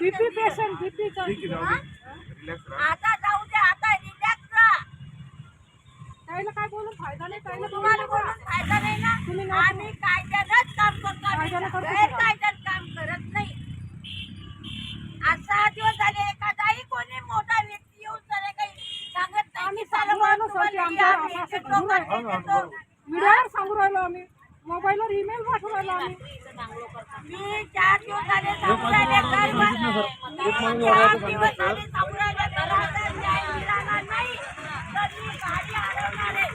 Relax राहा. आता जाऊ दे आता रिलॅक्स त्याला काय बोलून फायदा नाही? त्याला तुम्हाला बोलून फायदा नाही ना? आम्ही कायद्यानंच काम करतो कायद्यानं करतो काम करत नाही. आज सहा दिवस झाले एखादाही कोणी मोठा व्यक्ती येऊन काही सांगत नाही आम्ही सर आमच्या सांगू राहिलो. आम्ही. मोबाईलवर ईमेल मी चार दिवस झाले सांगू राहिले घर बंद. चार दिवस झाले सांगू राहिले घराचा न्याय मिळाला नाही. तर मी गाडी अडवणार आहे.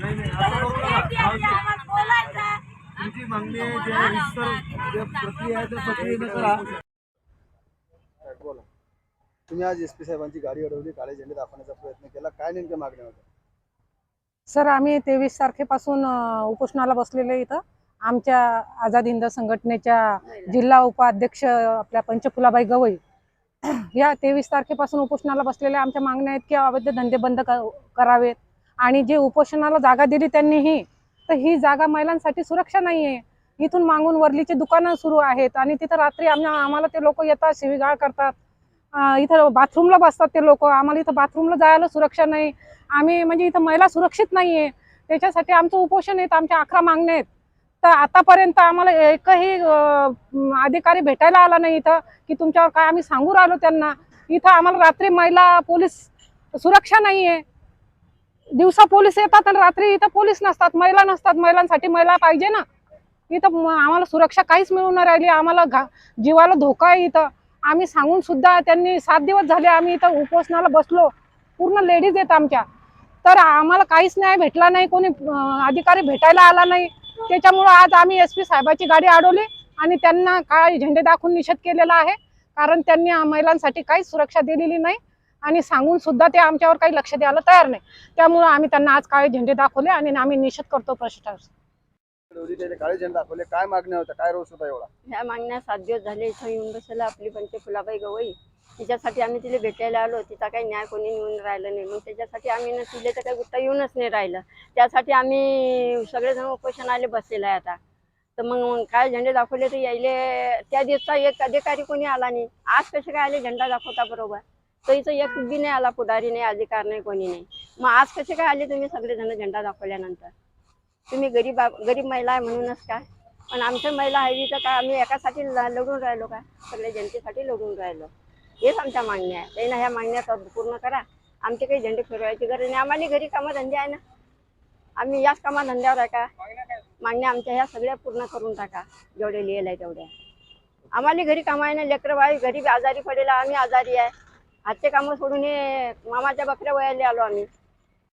नाही नाही आता बरोबर आहे. शेवटी आम्ही आम्हाला बोलायचं. तुमची मागणी आहे जे रिसर जे प्रक्रिया आहे त्या प्रक्रियेनं करा. बोला. तुम्ही आज एस पी साहेबांची गाडी अडवली काळे झेंडे दाखवण्याचा प्रयत्न केला. काय नेमक्या मागण्या होत्या? सर आम्ही तेवीस तारखेपासून उपोषणाला बसलेले इथं. आमच्या आझाद हिंद संघटनेच्या जिल्हा उपाध्यक्ष आपल्या पंचफुलाबाई गवई. या तेवीस तारखेपासून उपोषणाला बसलेल्या आमच्या मागण्या आहेत की अवैध धंदे बंद करावेत. आणि जे उपोषणाला जागा दिली त्यांनीही तर ही जागा महिलांसाठी सुरक्षा नाही आहे इथून मागून वरलीची दुकानं सुरू आहेत आणि तिथं रात्री आम्ही आम्हाला ते लोक येतात शिवीगाळ करतात. इथं बाथरूमला बसतात ते लोक. आम्हाला इथं बाथरूमला जायला सुरक्षा नाही. आम्ही म्हणजे इथं महिला सुरक्षित नाही आहे त्याच्यासाठी आमचं उपोषण आहेत आमच्या अकरा मागण्या आहेत. तर आतापर्यंत आम्हाला एकही अधिकारी भेटायला आला नाही इथं की तुमच्यावर काय आम्ही सांगू राहिलो त्यांना. इथं आम्हाला रात्री महिला पोलीस सुरक्षा नाही आहे दिवसा पोलीस येतात आणि रात्री इथं पोलीस नसतात महिला नसतात. महिलांसाठी महिला पाहिजे ना. इथं आम्हाला सुरक्षा काहीच मिळून नाही राहिली. आम्हाला घा जीवाला धोका आहे इथं. आम्ही सांगून सुद्धा त्यांनी सात दिवस झाले आम्ही इथं उपोषणाला बसलो. पूर्ण लेडीज आहेत आमच्या. तर आम्हाला काहीच नाही भेटला नाही कोणी अधिकारी भेटायला आला नाही. त्याच्यामुळं आज आम्ही एस पी साहेबाची गाडी अडवली आणि त्यांना काय झेंडे दाखवून निषेध केलेला आहे. कारण त्यांनी महिलांसाठी काहीच सुरक्षा दिलेली नाही आणि सांगून सुद्धा ते आमच्यावर काही लक्ष द्यायला तयार नाही. त्यामुळं आम्ही त्यांना आज काळे झेंडे दाखवले आणि आम्ही निषेध करतो प्रशिक्षण काळे झेंडे दाखवले. काय मागण्या होत्या? काय रोष होता एवढा? ह्या मागण्या सात दिवस झाले. इथं येऊन बसायला आपली पंच फुलाबाई गवई. तिच्यासाठी आम्ही तिला भेटायला आलो. तिचा काही न्याय कोणी येऊन राहिलं नाही. मग त्याच्यासाठी आम्ही ना तिला तर काही गुत्ता येऊनच नाही राहिलं. त्यासाठी आम्ही सगळेजण उपोषणाले बसलेलं आहे आता. तर मग काय झेंडे दाखवले तर यायले त्या दिवसा एक अधिकारी कोणी आला नाही. आज कसे काय आले झेंडा दाखवता बरोबर? तर इथं एक बी नाही आला पुढारी नाही अधिकार नाही कोणी नाही. मग आज कसे काय आले तुम्ही सगळेजण झेंडा दाखवल्यानंतर? तुम्ही गरीब गरीब महिला आहे म्हणूनच काय? पण आमच्या महिला हवी तर काय आम्ही एकासाठी ल- लढून राहिलो का सगळ्या जनतेसाठी लढून राहिलो. हेच आमच्या मागण्या आहे. त्यांना ह्या मागण्या पूर्ण करा. आमचे काही झेंडे फिरवायची गरज नाही. आम्हाला घरी कामधंदे आहे ना. आम्ही याच कामाधंद्यावर आहे का? मागण्या आमच्या ह्या सगळ्या पूर्ण करून टाका. जेवढे लिहिलं आहे तेवढ्या आम्हाला घरी कामं आहे ना. लेकरं बाई घरी आजारी पडेल. आम्ही आजारी आहे. हातचे कामं सोडून हे मामाच्या बकऱ्या वयाला आलो आम्ही.